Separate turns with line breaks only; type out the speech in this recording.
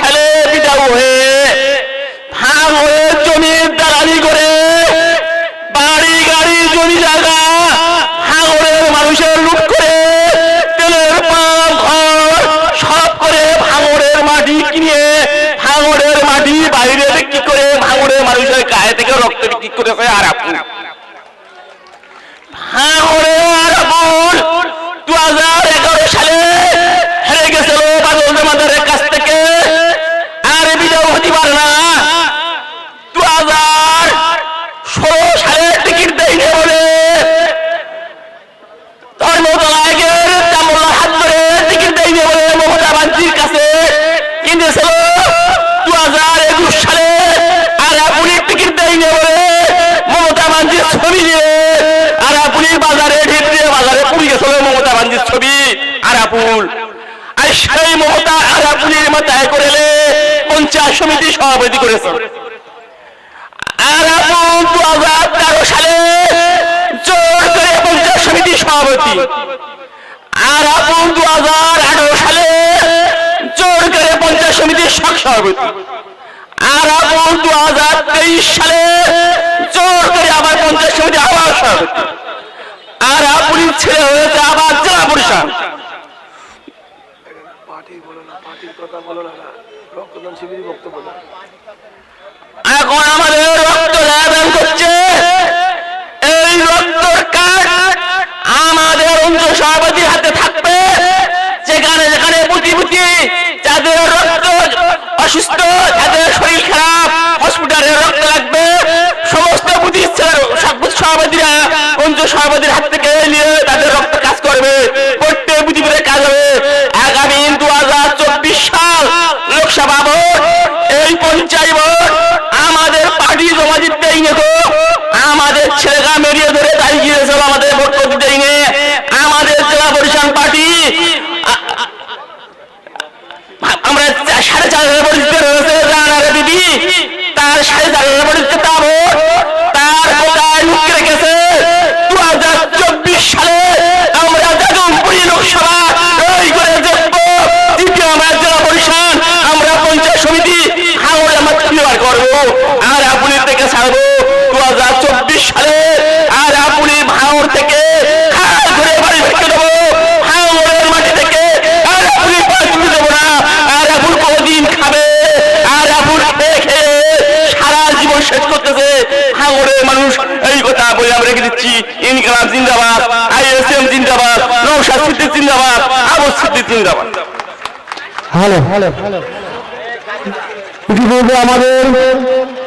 সালে বিদায় হয়ে ভাঙ হয়ে জমির দালালি করে, বাড়ি, গাড়ি, জমি জায়গা হাঙরের মানুষের লুট করে, তেলের পাম ঘর সব করে ভাঙরের মাটি কিনে ভাঙড়ের মাটি বাইরে বিক্রি করে ভাঙড়ের মানুষের গায়ে থেকে রক্ত বিক্রি করেছে আর আপনি। কিনেছিল দু হাজার একুশ সালে আর আপনি টিকিট দেয়নি বলে মমতা বাঞ্চির ছবি দিয়ে আর আপনি বাজারে ঢিপ বাজারে পুড়ে গেছিল মমতা বাঞ্চির ছবি। আর আপুল আর সেই মমতা আর আপুলের মাথায় করেলে পঞ্চায়েত সমিতি সভাপতি করেছে। আর আপন দু হাজার তেরো সালে জোর করে পঞ্চায়েত সমিতির সভাপতি। আর আপন দু হাজার সমিতির শাখ সভাপতি। আর আপন দু হাজার তেইশ সালে জোর করে আবার পঞ্চায়েত সমিতি আবার সভাপতি। আর আপনি ছেলে হয়েছে আবার জেলা পরিষদ। এখন আমাদের না তার পরিচিত তার কোথায় দু হাজার চব্বিশ সালে আমরা যাদবপুরি লোকসভা, এই করে করব, আর আপনি থেকে ছাড়বো দু হাজার চব্বিশ সালে, আর আপনি ভাঙর থেকে এই বলে আমরা রেখে দিচ্ছি ইনকালাম জিন্দাবাদ আইএসএম জিন্দাবাদ নৌসাদ সিদ্দিক জিন্দাবাদ আবু সিদ্দিক জিন্দাবাদ।
হ্যালো। হ্যালো। আমাদের